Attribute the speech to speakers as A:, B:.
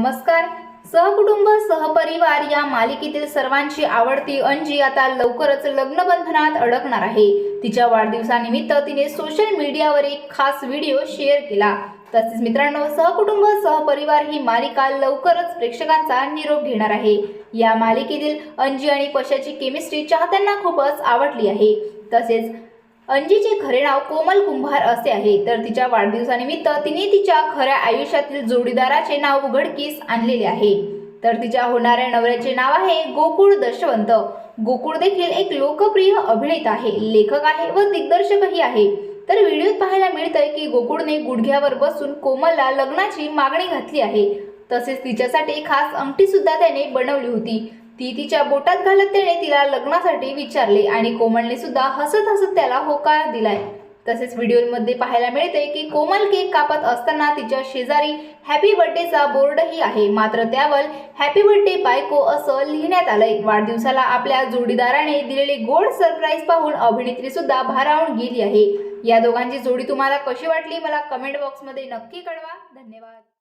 A: नमस्कार. सहकुटुंब सहपरिवार या मालिकेतील सर्वांची आवडती अंजी आता लवकरच लग्नबंधनात अडकणार आहे. तिच्या वाढदिवसानिमित्त तिने सोशल मीडियावर एक खास व्हिडिओ शेअर केला. तसेच मित्रांनो सहकुटुंब सहपरिवार ही मालिका लवकरच प्रेक्षकांचा निरोप घेणार आहे. या मालिकेतील अंजी आणि पशाची केमिस्ट्री चाहत्यांना खूपच आवडली आहे. तसेच अंजीचे खरे नाव कोमल कुंभार असे आहे. तर तिच्या वाढदिवसानिमित्त तिने तिच्या खऱ्या आयुष्यातील जोडीदाराचे नाव उघडकीस आणलेले आहे. तर तिच्या होणाऱ्या नवऱ्याचे नाव आहे गोकुळ दशवंत. गोकुळ देखील एक लोकप्रिय अभिनेता आहे लेखक आहे व दिग्दर्शकही आहे. तर व्हिडिओत पाहायला मिळतंय की गोकुळने गुडघ्यावर बसून कोमलला लग्नाची मागणी घातली आहे. तसेच तिच्यासाठी खास अंगठी सुद्धा त्याने बनवली होती. ती तिच्या बोटात घालत त्याने तिला लग्नासाठी विचारले आणि कोमलने सुद्धा हसत हसत त्याला होकार दिलाय. तसेच व्हिडिओमध्ये पाहायला मिळते की कोमल केक कापत असताना तिच्या शेजारी हॅपी बर्थडेचा बोर्डही आहे. मात्र त्यावर हॅपी बर्थडे बायको असं लिहिण्यात आलंय. वाढदिवसाला आपल्या जोडीदाराने दिलेली गोड सरप्राईज पाहून अभिनेत्री सुद्धा भारावून गेली आहे. या दोघांची जोडी तुम्हाला कशी वाटली? मला कमेंट बॉक्समध्ये नक्की कळवा. धन्यवाद.